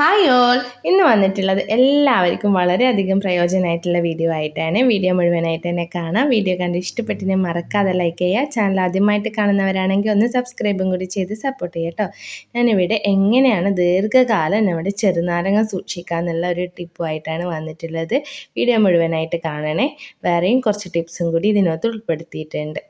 Hi all ഇന്ന് വന്നിട്ടുള്ളത് എല്ലാവർക്കും വളരെയധികം പ്രയോജനമായിട്ടുള്ള വീഡിയോ ആയിട്ടാണ്. വീഡിയോ മുഴുവനായിട്ട് തന്നെ കാണാം. വീഡിയോ കണ്ട് ഇഷ്ടപ്പെട്ടിനെ മറക്കാതെ ലൈക്ക് ചെയ്യുക. ചാനൽ ആദ്യമായിട്ട് കാണുന്നവരാണെങ്കിൽ ഒന്ന് സബ്സ്ക്രൈബും കൂടി ചെയ്ത് സപ്പോർട്ട് ചെയ്യുക കേട്ടോ ഞാനിവിടെ എങ്ങനെയാണ് ദീർഘകാലം നമ്മുടെ ചെറുനാരങ്ങ സൂക്ഷിക്കുക എന്നുള്ള ഒരു ടിപ്പുമായിട്ടാണ് വന്നിട്ടുള്ളത്. വീഡിയോ മുഴുവനായിട്ട് കാണണേ. വേറെയും കുറച്ച് ടിപ്സും കൂടി ഇതിനകത്ത് ഉൾപ്പെടുത്തിയിട്ടുണ്ട്.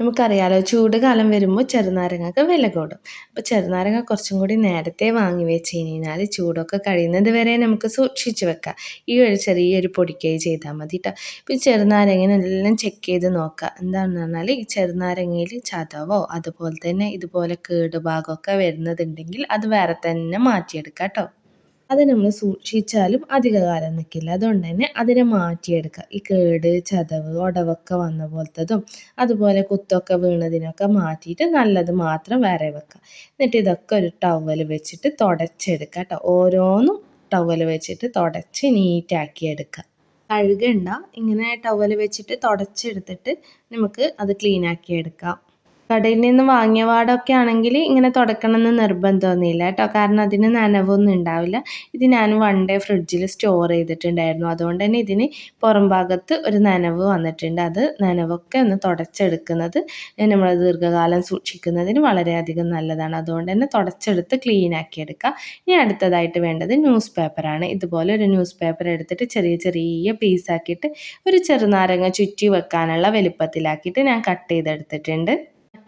നമുക്കറിയാലോ ചൂട് കാലം വരുമ്പോൾ ചെറുനാരങ്ങൊക്കെ വില കൂടും. അപ്പോൾ ചെറുനാരങ്ങ കുറച്ചും കൂടി നേരത്തെ വാങ്ങി വെച്ച് കഴിഞ്ഞാൽ ചൂടൊക്കെ കഴിയുന്നത് വരെ നമുക്ക് സൂക്ഷിച്ച് വെക്കാം. ഈ ഒരു ചെറിയൊരു പൊടിക്കൈ ചെയ്താൽ മതി കേട്ടോ ഇപ്പോൾ ചെറുനാരങ്ങനെല്ലാം ചെക്ക് ചെയ്ത് നോക്കുക എന്താണെന്ന് പറഞ്ഞാൽ ഈ ചെറുനാരങ്ങയിൽ ചതവോ അതുപോലെ തന്നെ ഇതുപോലെ കേടുഭാഗമൊക്കെ വരുന്നതുണ്ടെങ്കിൽ അത് വേറെ തന്നെ മാറ്റിയെടുക്കാം കേട്ടോ അത് നമ്മൾ സൂക്ഷിച്ചാലും അധികകാലം നിൽക്കില്ല അതുകൊണ്ട് തന്നെ അതിനെ മാറ്റിയെടുക്കുക ഈ കേട് ചതവ് ഒടവൊക്കെ വന്ന പോലത്തതും അതുപോലെ കുത്തൊക്കെ വീണതിനൊക്കെ മാറ്റിയിട്ട് നല്ലത് മാത്രം വേറെ വെക്കുക എന്നിട്ട് ഇതൊക്കെ ഒരു ടവൽ വെച്ചിട്ട് തുടച്ചെടുക്കുക കേട്ടോ ഓരോന്നും ടവൽ വെച്ചിട്ട് തുടച്ച് നീറ്റാക്കി എടുക്കുക കഴുകണ്ട. ഇങ്ങനെ ടവൽ വെച്ചിട്ട് തുടച്ചെടുത്തിട്ട് നമുക്ക് അത് ക്ലീനാക്കി എടുക്കാം. കടയിൽ നിന്ന് വാങ്ങിയ പാടൊക്കെ ആണെങ്കിൽ ഇങ്ങനെ തുടക്കണമെന്ന് നിർബന്ധമൊന്നുമില്ല കേട്ടോ. കാരണം അതിന് നനവൊന്നും ഉണ്ടാവില്ല. ഇത് ഞാൻ വൺ ഡേ ഫ്രിഡ്ജിൽ സ്റ്റോർ ചെയ്തിട്ടുണ്ടായിരുന്നു. അതുകൊണ്ട് തന്നെ ഇതിന് പുറം ഭാഗത്ത് ഒരു നനവ് വന്നിട്ടുണ്ട്. അത് നനവൊക്കെ ഒന്ന് തുടച്ചെടുക്കുന്നത് നമ്മൾ ദീർഘകാലം സൂക്ഷിക്കുന്നതിന് വളരെയധികം നല്ലതാണ്. അതുകൊണ്ട് തന്നെ തുടച്ചെടുത്ത് ക്ലീൻ ആക്കി എടുക്കുക. ഇനി അടുത്തതായിട്ട് വേണ്ടത് ന്യൂസ് പേപ്പറാണ് ഇതുപോലെ ഒരു ന്യൂസ് പേപ്പർ എടുത്തിട്ട് ചെറിയ ചെറിയ പീസാക്കിയിട്ട് ഒരു ചെറുനാരങ്ങ ചുറ്റി വെക്കാനുള്ള വലുപ്പത്തിലാക്കിയിട്ട് ഞാൻ കട്ട് ചെയ്തെടുത്തിട്ടുണ്ട്.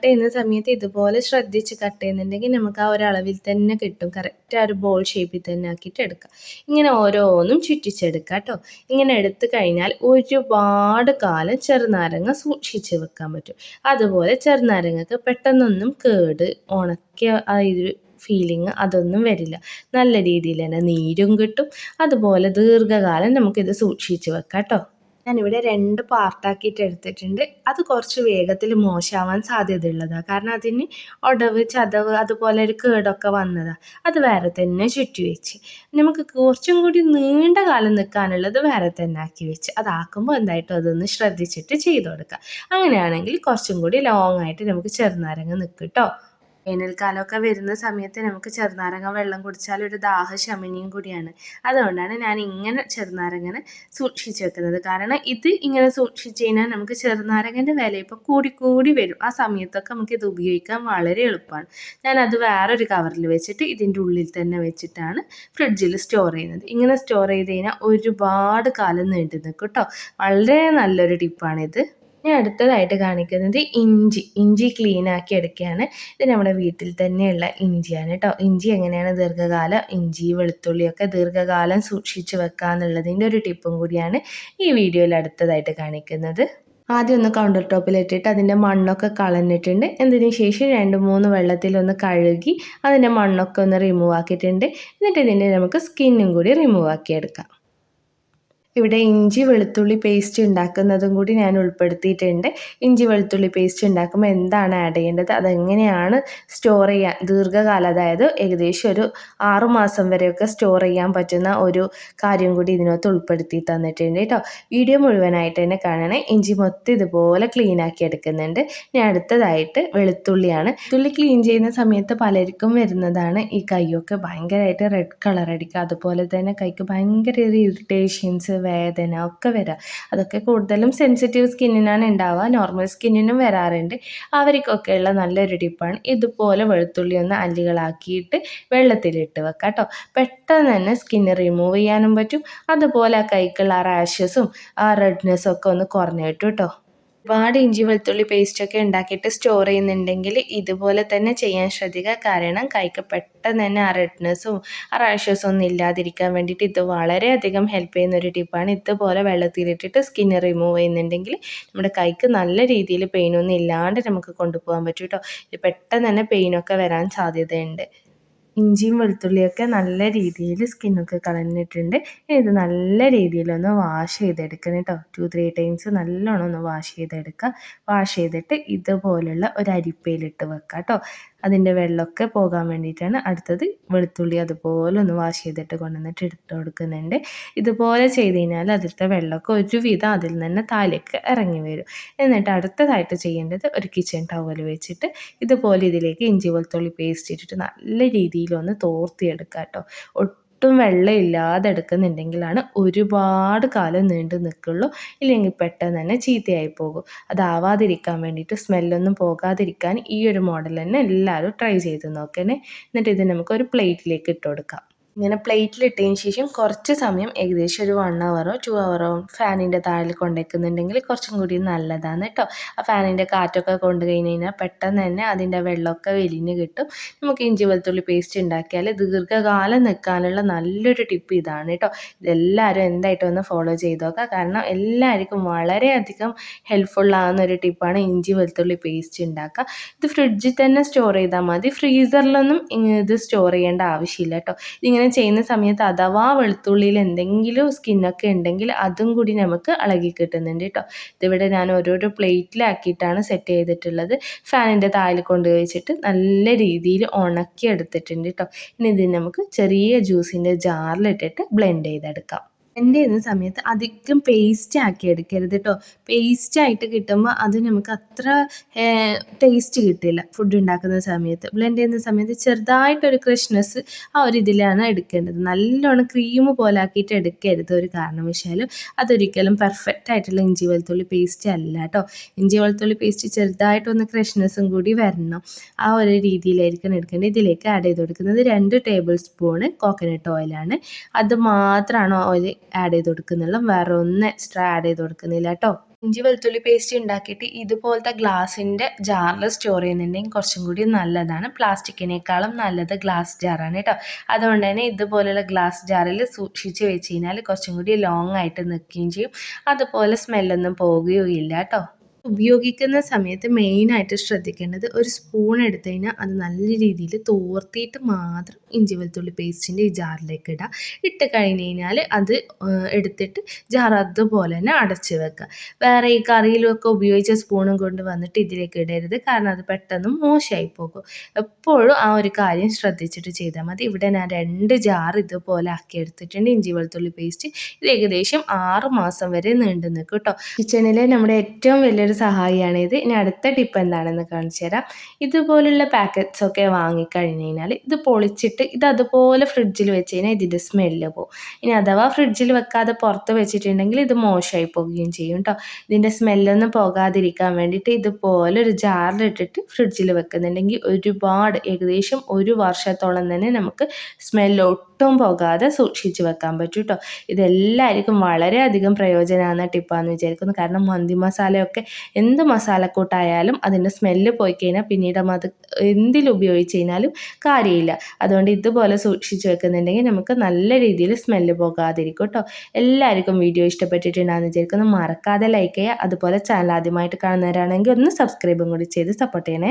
കട്ട് ചെയ്യുന്ന സമയത്ത് ഇതുപോലെ ശ്രദ്ധിച്ച് കട്ട് ചെയ്യുന്നുണ്ടെങ്കിൽ നമുക്ക് ആ ഒരു അളവിൽ തന്നെ കിട്ടും. കറക്റ്റ് ആ ഒരു ബോൾ ഷേപ്പിൽ തന്നെ ആക്കിയിട്ട് എടുക്കാം. ഇങ്ങനെ ഓരോന്നും ചുറ്റിച്ചെടുക്കുക കേട്ടോ. ഇങ്ങനെ എടുത്തു കഴിഞ്ഞാൽ ഒരുപാട് കാലം ചെറുനാരങ്ങ സൂക്ഷിച്ച് വെക്കാൻ പറ്റും. അതുപോലെ ചെറുനാരങ്ങക്ക് പെട്ടെന്നൊന്നും കേട് ഉണക്കിയ ആ ഒരു ഫീലിംഗ് അതൊന്നും വരില്ല. നല്ല രീതിയിൽ തന്നെ നീരും കിട്ടും. അതുപോലെ ദീർഘകാലം നമുക്കിത് സൂക്ഷിച്ച് വെക്കാം കേട്ടോ. ഞാനിവിടെ രണ്ട് പാർട്ടാക്കിയിട്ട് എടുത്തിട്ടുണ്ട്. അത് കുറച്ച് വേഗത്തിൽ മോശമാവാൻ സാധ്യതയുള്ളതാണ് കാരണം അതിന് ഒടവ് ചതവ് അതുപോലെ ഒരു കേടൊക്കെ വന്നതാണ് അത് വേറെ തന്നെ ചുറ്റി വെച്ച്. നമുക്ക് കുറച്ചും കൂടി നീണ്ട കാലം നിൽക്കാനുള്ളത് വേറെ തന്നെ ആക്കി വെച്ച്. അതാക്കുമ്പോൾ എന്തായിട്ടും അതൊന്ന് ശ്രദ്ധിച്ചിട്ട് ചെയ്ത് കൊടുക്കുക അങ്ങനെയാണെങ്കിൽ കുറച്ചും കൂടി ലോങ് ആയിട്ട് നമുക്ക് ചെറുനാരങ്ങ നിൽക്കും കേട്ടോ വേനൽക്കാലമൊക്കെ വരുന്ന സമയത്ത് നമുക്ക് ചെറുനാരങ്ങ വെള്ളം കുടിച്ചാൽ ഒരു ദാഹശമനിയും കൂടിയാണ്. അതുകൊണ്ടാണ് ഞാൻ ഇങ്ങനെ ചെറുനാരങ്ങനെ സൂക്ഷിച്ചു വെക്കുന്നത്. കാരണം ഇത് ഇങ്ങനെ സൂക്ഷിച്ചു കഴിഞ്ഞാൽ നമുക്ക് ചെറുനാരങ്ങന്റെ വില ഇപ്പോൾ കൂടിക്കൂടി കൂടി വരും. ആ സമയത്തൊക്കെ നമുക്ക് ഇത് ഉപയോഗിക്കാൻ വളരെ എളുപ്പമാണ്. ഞാൻ അത് വേറൊരു കവറിൽ വെച്ചിട്ട് ഇതിന്റെ ഉള്ളിൽ തന്നെ വെച്ചിട്ടാണ് ഫ്രിഡ്ജിൽ സ്റ്റോർ ചെയ്യുന്നത്. ഇങ്ങനെ സ്റ്റോർ ചെയ്ത് കഴിഞ്ഞാൽ ഒരുപാട് കാലം നീണ്ടു നിൽക്കും കേട്ടോ വളരെ നല്ലൊരു ടിപ്പാണിത്. ഇനി അടുത്തതായിട്ട് കാണിക്കുന്നത് ഇഞ്ചി ഇഞ്ചി ക്ലീൻ ആക്കി എടുക്കുകയാണ്. ഇത് നമ്മുടെ വീട്ടിൽ തന്നെയുള്ള ഇഞ്ചിയാണ് കേട്ടോ ഇഞ്ചി എങ്ങനെയാണ് ദീർഘകാലം ഇഞ്ചി വെളുത്തുള്ളിയൊക്കെ ദീർഘകാലം സൂക്ഷിച്ചു വെക്കുക എന്നുള്ളതിന്റെ ഒരു ടിപ്പും കൂടിയാണ് ഈ വീഡിയോയിൽ അടുത്തതായിട്ട് കാണിക്കുന്നത്. ആദ്യം ഒന്ന് കൗണ്ടർ ടോപ്പിലിട്ടിട്ട് അതിന്റെ മണ്ണൊക്കെ കളഞ്ഞിട്ടുണ്ട്. എന്തിനു ശേഷം രണ്ട് മൂന്ന് വെള്ളത്തിലൊന്ന് കഴുകി അതിന്റെ മണ്ണൊക്കെ ഒന്ന് റിമൂവ് ആക്കിയിട്ടുണ്ട്. എന്നിട്ട് ഇതിന്റെ നമുക്ക് സ്കിന്നും കൂടി റിമൂവ് ആക്കിയെടുക്കാം ഇവിടെ ഇഞ്ചി വെളുത്തുള്ളി പേസ്റ്റ് ഉണ്ടാക്കുന്നതും കൂടി ഞാൻ ഉൾപ്പെടുത്തിയിട്ടുണ്ട്. ഇഞ്ചി വെളുത്തുള്ളി പേസ്റ്റ് ഉണ്ടാക്കുമ്പോൾ എന്താണ് ആഡ് ചെയ്യേണ്ടത്? അതെങ്ങനെയാണ് സ്റ്റോർ ചെയ്യാൻ ദീർഘകാലം അതായത് ഏകദേശം ഒരു ആറുമാസം വരെയൊക്കെ സ്റ്റോർ ചെയ്യാൻ പറ്റുന്ന ഒരു കാര്യം കൂടി ഇതിനകത്ത് ഉൾപ്പെടുത്തി തന്നിട്ടുണ്ട് കേട്ടോ. വീഡിയോ മുഴുവനായിട്ട് തന്നെ കാണണേ. ഇഞ്ചി മൊത്തം ഇതുപോലെ ക്ലീൻ ആക്കി എടുക്കുന്നുണ്ട്. ഞാൻ അടുത്തതായിട്ട് വെളുത്തുള്ളിയാണ്. തുള്ളി ക്ലീൻ ചെയ്യുന്ന സമയത്ത് പലർക്കും വരുന്നതാണ് ഈ കൈയൊക്കെ ഭയങ്കരമായിട്ട് റെഡ് കളർ അടിക്കുക. അതുപോലെ തന്നെ കൈക്ക് ഭയങ്കര ഇറിറ്റേഷൻസ് വേദന ഒക്കെ വരാം. അതൊക്കെ കൂടുതലും സെൻസിറ്റീവ് സ്കിന്നിനാണ് ഉണ്ടാവുക നോർമൽ സ്കിന്നിനും വരാറുണ്ട്. അവർക്കൊക്കെയുള്ള നല്ലൊരു ടിപ്പാണ്. ഇതുപോലെ വെളുത്തുള്ളി ഒന്ന് അല്ലികളാക്കിയിട്ട് വെള്ളത്തിലിട്ട് വെക്കാം കേട്ടോ പെട്ടെന്ന് തന്നെ സ്കിന്ന് റിമൂവ് ചെയ്യാനും പറ്റും. അതുപോലെ ആ കൈക്കുള്ള ആ റാഷസും ആ റെഡ്നെസ്സും ഒക്കെ ഒന്ന് കുറഞ്ഞു കിട്ടും കേട്ടോ ഒരുപാട് ഇഞ്ചി വെളുത്തുള്ളി പേസ്റ്റൊക്കെ ഉണ്ടാക്കിയിട്ട് സ്റ്റോർ ചെയ്യുന്നുണ്ടെങ്കിൽ ഇതുപോലെ തന്നെ ചെയ്യാൻ ശ്രദ്ധിക്കുക കാരണം കൈക്ക് പെട്ടെന്ന് തന്നെ ആ റെഡ്നെസ്സും ആ റാഷസും ഒന്നും ഇല്ലാതിരിക്കാൻ വേണ്ടിയിട്ട് ഇത് വളരെയധികം ഹെൽപ്പ് ചെയ്യുന്ന ഒരു ടിപ്പാണ് ഇതുപോലെ വെള്ളത്തിലിട്ടിട്ട് സ്കിന്ന് റിമൂവ് ചെയ്യുന്നുണ്ടെങ്കിൽ നമ്മുടെ കൈക്ക് നല്ല രീതിയിൽ പെയിനൊന്നും ഇല്ലാണ്ട് നമുക്ക് കൊണ്ടുപോകാൻ പറ്റും കേട്ടോ ഇത് പെട്ടെന്ന് തന്നെ പെയിനൊക്കെ വരാൻ സാധ്യതയുണ്ട്. ഇഞ്ചിയും വെളുത്തുള്ളിയൊക്കെ നല്ല രീതിയിൽ സ്കിന്നൊക്കെ കളഞ്ഞിട്ടുണ്ട്. ഇത് നല്ല രീതിയിലൊന്ന് വാഷ് ചെയ്തെടുക്കണം കേട്ടോ. ടു ത്രീ ടൈംസ് നല്ലോണം ഒന്ന് വാഷ് ചെയ്തെടുക്കുക. വാഷ് ചെയ്തിട്ട് ഇതുപോലുള്ള ഒരു അരിപ്പയിലിട്ട് വെക്കുക കേട്ടോ. അതിന്റെ വെള്ളമൊക്കെ പോകാൻ വേണ്ടിയിട്ടാണ് അടുത്തത് വെളുത്തുള്ളി അതുപോലെ ഒന്ന് വാഷ് ചെയ്തിട്ട് കൊണ്ടുവന്നിട്ട് ഇട്ട് കൊടുക്കുന്നുണ്ട്. ഇതുപോലെ ചെയ്ത് കഴിഞ്ഞാൽ അതിലത്തെ വെള്ളമൊക്കെ ഒരുവിധം അതിൽ നിന്ന് താലേക്ക് ഇറങ്ങി വരും. എന്നിട്ട് അടുത്തതായിട്ട് ചെയ്യേണ്ടത് ഒരു കിച്ചൺ ടവൽ വെച്ചിട്ട് ഇതുപോലെ ഇതിലേക്ക് ഇഞ്ചി വെളുത്തുള്ളി പേസ്റ്റ് ഇട്ടിട്ട് നല്ല രീതിയിലൊന്ന് തോർത്തിയെടുക്കുക കേട്ടോ ഒട്ടും വെള്ളം ഇല്ലാതെ എടുക്കുന്നുണ്ടെങ്കിലാണ് ഒരുപാട് കാലം നീണ്ടു നിൽക്കുള്ളൂ. ഇല്ലെങ്കിൽ പെട്ടെന്ന് തന്നെ ചീത്തയായി പോകും. അതാവാതിരിക്കാൻ വേണ്ടിയിട്ട് സ്മെല്ലൊന്നും പോകാതിരിക്കാൻ ഈ ഒരു മോഡൽ തന്നെ എല്ലാവരും ട്രൈ ചെയ്ത് നോക്കണേ. എന്നിട്ട് ഇത് നമുക്ക് ഒരു പ്ലേറ്റിലേക്ക് ഇട്ട് കൊടുക്കാം. ഇങ്ങനെ പ്ലേറ്റിലിട്ടതിന് ശേഷം കുറച്ച് സമയം ഏകദേശം ഒരു വൺ അവറോ ടു അവറോ ഫാനിന്റെ താഴെ കൊണ്ടുവയ്ക്കുന്നുണ്ടെങ്കിൽ കുറച്ചും കൂടി നല്ലതാണ് കേട്ടോ ആ ഫാനിന്റെ കാറ്റൊക്കെ കൊണ്ട് കഴിഞ്ഞ് കഴിഞ്ഞാൽ പെട്ടെന്ന് തന്നെ അതിന്റെ വെള്ളമൊക്കെ വെലിഞ്ഞ് കിട്ടും. നമുക്ക് ഇഞ്ചി വെളുത്തുള്ളി പേസ്റ്റ് ഉണ്ടാക്കിയാൽ ദീർഘകാലം നിൽക്കാനുള്ള നല്ലൊരു ടിപ്പ് ഇതാണ് കേട്ടോ ഇതെല്ലാവരും എന്തായിട്ടും ഒന്ന് ഫോളോ ചെയ്ത് നോക്കുക. കാരണം എല്ലാവർക്കും വളരെയധികം ഒരു ടിപ്പാണ് ഇഞ്ചി വെളുത്തുള്ളി പേസ്റ്റ് ഉണ്ടാക്കുക. ഇത് ഫ്രിഡ്ജിൽ തന്നെ സ്റ്റോർ ചെയ്താൽ മതി. ഫ്രീസറിലൊന്നും ഇത് സ്റ്റോർ ചെയ്യേണ്ട ആവശ്യമില്ല കേട്ടോ ഇതിങ്ങനെ ചെയ്യുന്ന സമയത്ത് അഥവാ വെളുത്തുള്ളിയിൽ എന്തെങ്കിലും സ്കിന്നൊക്കെ ഉണ്ടെങ്കിൽ അതും കൂടി നമുക്ക് ഇളകി കിട്ടുന്നുണ്ട് കേട്ടോ ഇതിവിടെ ഞാൻ ഓരോരോ പ്ലേറ്റിലാക്കിയിട്ടാണ് സെറ്റ് ചെയ്തിട്ടുള്ളത്. ഫാനിന്റെ താഴെ കൊണ്ട് വെച്ചിട്ട് നല്ല രീതിയിൽ ഉണക്കി എടുത്തിട്ടുണ്ട് കേട്ടോ ഇനി ഇതിന് നമുക്ക് ചെറിയ ജ്യൂസിന്റെ ജാറിലിട്ടിട്ട് ബ്ലെൻഡ് ചെയ്തെടുക്കാം. ബ്ലെൻഡ് ചെയ്യുന്ന സമയത്ത് അധികം പേസ്റ്റ് ആക്കി എടുക്കരുത് കേട്ടോ പേസ്റ്റ് ആയിട്ട് കിട്ടുമ്പോൾ അത് നമുക്ക് അത്ര ടേസ്റ്റ് കിട്ടില്ല ഫുഡ് ഉണ്ടാക്കുന്ന സമയത്ത്. ബ്ലെൻഡ് ചെയ്യുന്ന സമയത്ത് ചെറുതായിട്ടൊരു ക്രിഷ്നസ് ആ ഒരു ഇതിലാണ് എടുക്കേണ്ടത്. നല്ലോണം ക്രീം പോലെ ആക്കിയിട്ട് എടുക്കരുത് ഒരു കാരണവശാലും. അതൊരിക്കലും പെർഫെക്റ്റ് ആയിട്ടുള്ള ഇഞ്ചി വെളുത്തുള്ളി പേസ്റ്റ് അല്ല കേട്ടോ ഇഞ്ചി വെളുത്തുള്ളി പേസ്റ്റ് ചെറുതായിട്ടൊന്ന് ക്രിഷ്നസും കൂടി വരണം. ആ ഒരു രീതിയിലായിരിക്കണം എടുക്കേണ്ടത്. ഇതിലേക്ക് ആഡ് ചെയ്ത് കൊടുക്കുന്നത് രണ്ട് ടേബിൾ സ്പൂണ് കോക്കനട്ട് ഓയിലാണ് അത് മാത്രമാണ് ഓയിൽ ആഡ് ചെയ്ത് കൊടുക്കുന്നുള്ളൂ വേറെ ഒന്നും എക്സ്ട്രാ ആഡ് ചെയ്ത് കൊടുക്കുന്നില്ല കേട്ടോ ഇഞ്ചി വെളുത്തുള്ളി പേസ്റ്റ് ഉണ്ടാക്കിയിട്ട് ഇതുപോലത്തെ ഗ്ലാസിന്റെ ജാറിൽ സ്റ്റോർ ചെയ്യുന്നുണ്ടെങ്കിൽ കുറച്ചും കൂടി നല്ലതാണ്. പ്ലാസ്റ്റിക്കിനേക്കാളും നല്ലത് ഗ്ലാസ് ജാറാണ് കേട്ടോ അതുകൊണ്ട് തന്നെ ഇതുപോലെയുള്ള ഗ്ലാസ് ജാറിൽ സൂക്ഷിച്ച് വെച്ച് കഴിഞ്ഞാൽ കുറച്ചും കൂടി ലോങ് ആയിട്ട് നിൽക്കുകയും ചെയ്യും. അതുപോലെ സ്മെല്ലൊന്നും പോവുകയും ഇല്ല കേട്ടോ ഉപയോഗിക്കുന്ന സമയത്ത് മെയിനായിട്ട് ശ്രദ്ധിക്കേണ്ടത് ഒരു സ്പൂൺ എടുത്തു കഴിഞ്ഞാൽ അത് നല്ല രീതിയിൽ തോർത്തിയിട്ട് മാത്രം ഇഞ്ചി വെളുത്തുള്ളി പേസ്റ്റിന്റെ ഈ ജാറിലേക്ക് ഇടുക ഇട്ട് കഴിഞ്ഞ് കഴിഞ്ഞാൽ അത് എടുത്തിട്ട് ജാർ അതുപോലെ തന്നെ അടച്ച് വെക്കുക വേറെ ഈ കറിയിലൊക്കെ ഉപയോഗിച്ച സ്പൂണും കൊണ്ട് വന്നിട്ട് ഇതിലേക്ക് ഇടരുത്. കാരണം അത് പെട്ടെന്ന് മോശമായി പോകും. എപ്പോഴും ആ ഒരു കാര്യം ശ്രദ്ധിച്ചിട്ട് ചെയ്താൽ മതി. ഇവിടെ ഞാൻ രണ്ട് ജാർ ഇതുപോലെ ആക്കി എടുത്തിട്ടുണ്ട്. ഇഞ്ചി വെളുത്തുള്ളി പേസ്റ്റ് ഇത് ഏകദേശം ആറ് മാസം വരെ നീണ്ടു നിൽക്കും കേട്ടോ കിച്ചണിലെ നമ്മുടെ ഏറ്റവും വലിയൊരു സഹായിയാണ് ഇത് ഇനി അടുത്ത ടിപ്പ് എന്താണെന്ന് കാണിച്ചു തരാം. ഇതുപോലുള്ള പാക്കറ്റ്സ് ഒക്കെ വാങ്ങിക്കഴിഞ്ഞ് കഴിഞ്ഞാൽ ഇത് പൊളിച്ചിട്ട് ഇത് അതുപോലെ ഫ്രിഡ്ജിൽ വെച്ച് കഴിഞ്ഞാൽ ഇതിന്റെ സ്മെല്ല് പോകും ഇനി അഥവാ ഫ്രിഡ്ജിൽ വെക്കാതെ പുറത്ത് വെച്ചിട്ടുണ്ടെങ്കിൽ ഇത് മോശമായി പോവുകയും ചെയ്യും കേട്ടോ ഇതിന്റെ സ്മെല്ലൊന്നും പോകാതിരിക്കാൻ വേണ്ടിയിട്ട് ഇതുപോലെ ഒരു ജാറിലിട്ടിട്ട് ഫ്രിഡ്ജിൽ വെക്കുന്നുണ്ടെങ്കിൽ ഒരുപാട് ഏകദേശം ഒരു വർഷത്തോളം തന്നെ നമുക്ക് സ്മെല്ല് ഒട്ടും പോകാതെ സൂക്ഷിച്ച് വെക്കാൻ പറ്റും കേട്ടോ ഇതെല്ലാവർക്കും വളരെയധികം പ്രയോജനമാണ് ടിപ്പാന്ന് വിചാരിക്കുന്നു. കാരണം മന്തി മസാലയൊക്കെ എന്ത് മസാലക്കൂട്ടായാലും അതിന്റെ സ്മെല്ല് പോയി കഴിഞ്ഞാൽ പിന്നീട് അത് എന്തിൽ ഉപയോഗിച്ച് കഴിഞ്ഞാലും കാര്യമില്ല. അതുകൊണ്ട് ഇതുപോലെ സൂക്ഷിച്ച് വെക്കുന്നുണ്ടെങ്കിൽ നമുക്ക് നല്ല രീതിയിൽ സ്മെല്ല് പോകാതിരിക്കും കേട്ടോ എല്ലാവർക്കും വീഡിയോ ഇഷ്ടപ്പെട്ടിട്ടുണ്ടാകുന്ന വിചാരിക്കുന്നു. മറക്കാതെ ലൈക്ക് ചെയ്യുക. അതുപോലെ ചാനൽ ആദ്യമായിട്ട് കാണുന്നവരാണെങ്കിൽ ഒന്ന് സബ്സ്ക്രൈബും കൂടി ചെയ്ത് സപ്പോർട്ട് ചെയ്യണേ.